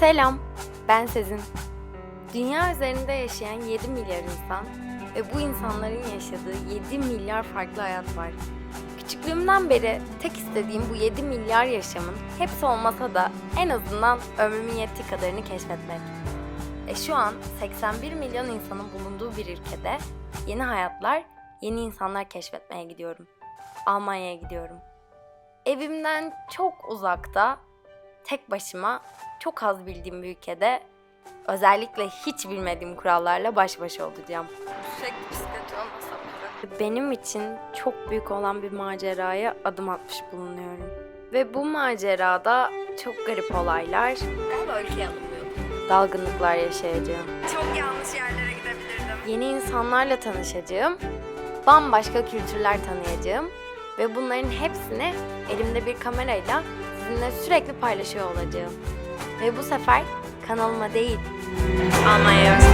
Selam, ben Sezin. Dünya üzerinde yaşayan 7 milyar insan ve bu insanların yaşadığı 7 milyar farklı hayat var. Küçüklüğümden beri tek istediğim bu 7 milyar yaşamın hepsi olmasa da en azından ömrümün yettiği kadarını keşfetmek. E şu an 81 milyon insanın bulunduğu bir ülkede yeni hayatlar, yeni insanlar keşfetmeye gidiyorum. Almanya'ya gidiyorum. Evimden çok uzakta, tek başıma, çok az bildiğim bir ülkede özellikle hiç bilmediğim kurallarla baş başa olacağım. Sürekli bisiklet olmasa bile. Benim için çok büyük olan bir maceraya adım atmış bulunuyorum. Ve bu macerada çok garip olaylar, Galiba ülkeye dalgınlıklar yaşayacağım. Çok yanlış yerlere gidebilirdim. Yeni insanlarla tanışacağım, bambaşka kültürler tanıyacağım ve bunların hepsini elimde bir kamerayla sizinle sürekli paylaşıyor olacağım. Ve bu sefer kanalıma değil, Almanya'ya hoş